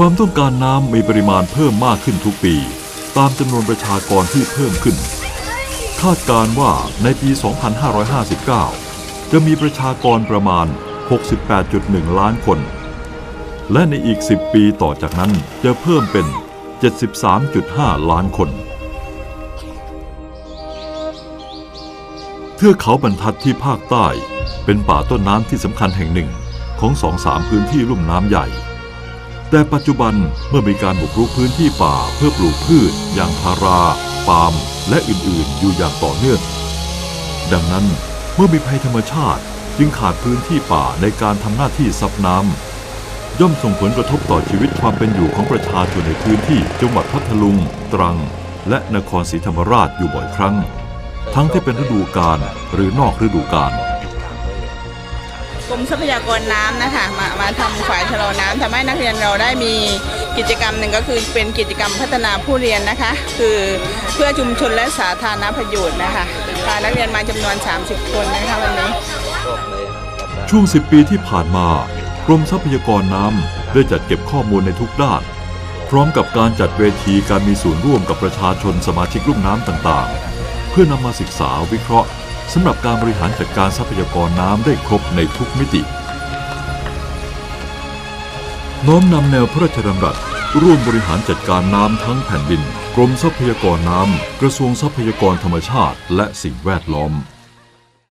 ความต้องการน้ำมีปริมาณเพิ่มมากขึ้นทุกปี ตามจำนวนประชากรที่เพิ่มขึ้น คาดการว่าในปี 2559 จะมีประชากรประมาณ 68.1 ล้านคน และในอีก 10 ปีต่อจากนั้นจะเพิ่มเป็น 73.5 ล้านคน เทือกเขาบรรทัดที่ภาคใต้ เป็นป่าต้นน้ำที่สำคัญแห่งหนึ่งของสองสามพื้นที่ลุ่มน้ำใหญ่ แต่ปัจจุบันเมื่อมีการบุกรุกพื้นที่ป่าเพื่อปลูกพืชอย่างพารา ปาล์ม และอื่นๆ อยู่อย่างต่อเนื่อง ดังนั้นเมื่อมีภัยธรรมชาติจึงขาดพื้นที่ป่าในการทำหน้าที่ซับน้ำย่อมส่งผลกระทบต่อชีวิตความเป็นอยู่ของประชาชนในพื้นที่จังหวัดพัทลุง ตรัง และนครศรีธรรมราชอยู่บ่อยครั้ง ทั้งที่เป็นฤดูกาลหรือนอกฤดูกาล กรมทรัพยากรน้ำนะคะมามาทำฝ่ายชะลอน้ำทำให้นักเรียนเราได้มีกิจกรรมหนึ่งก็คือเป็นกิจกรรมพัฒนาผู้เรียนนะคะ คือเพื่อชุมชนและสาธารณประโยชน์นะคะพานักเรียนมาจำนวน 30 คนนะคะวันนี้ ช่วง 10 ปีที่ผ่านมากรมทรัพยากรน้ำได้จัดเก็บข้อมูลในทุกด้าน พร้อมกับการจัดเวทีการมีส่วนร่วมกับประชาชนสมาชิกลุ่มน้ำต่างๆ เพื่อนำมาศึกษาวิเคราะห์ สำหรับการบริหารจัดการทรัพยากรน้ำได้ครบในทุกมิติ น้อมนำแนวพระราชดำรัส ร่วมบริหารจัดการน้ำทั้งแผ่นดิน กรมทรัพยากรน้ำ กระทรวงทรัพยากรธรรมชาติ และสิ่งแวดล้อม